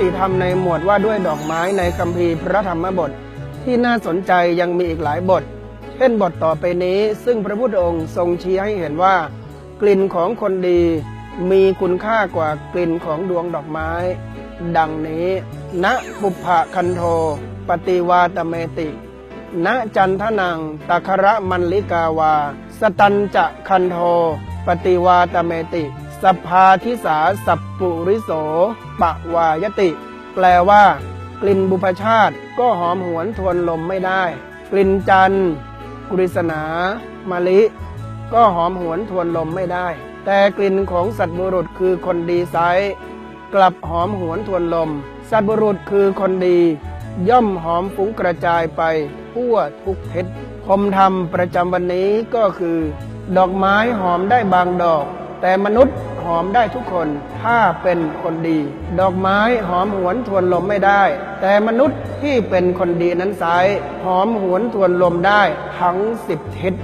ติธรรมในหมวดว่าด้วยดอกไม้ในคัมภีร์พระธรรมบท ที่น่าสนใจยังมีอีกหลายบท เช่นบทต่อไปนี้ซึ่งพระพุทธองค์ทรงชี้ให้เห็นว่า กลิ่นของคนดีมีคุณค่ากว่ากลิ่นของดวงดอกไม้ ดังนี้ ณปุพพะคันโท ปฏิวาตเมติ ณจันทนังตะคระมันลิกาวา สตันจะคันโท ปฏิวาตเมติ สภาทิสาสัพปุริโสปะวายติ แปลว่า กลิ่นบุพชาติก็หอมหวนทวนลมไม่ได้ กลิ่นจันทร์กฤษณามะลิ ก็หอมหวนทวนลมไม่ได้ แต่กลิ่นของสัตว์บุรุษคือคนดีไซส์กลับหอมหวนทวนลม สัตว์บุรุษคือคนดี ย่อมหอมฟุ้งกระจายไปทั่วทุกทิศคมธรรมประจำวันนี้ก็คือ ดอกไม้หอมได้บางดอก แต่มนุษย์หอมได้ทุกคน ถ้าเป็นคนดี ดอกไม้หอมหวนทวนลมไม่ได้ แต่มนุษย์ที่เป็นคนดีนั้นสาย หอมหวนทวนลมได้ทั้งสิบทิศ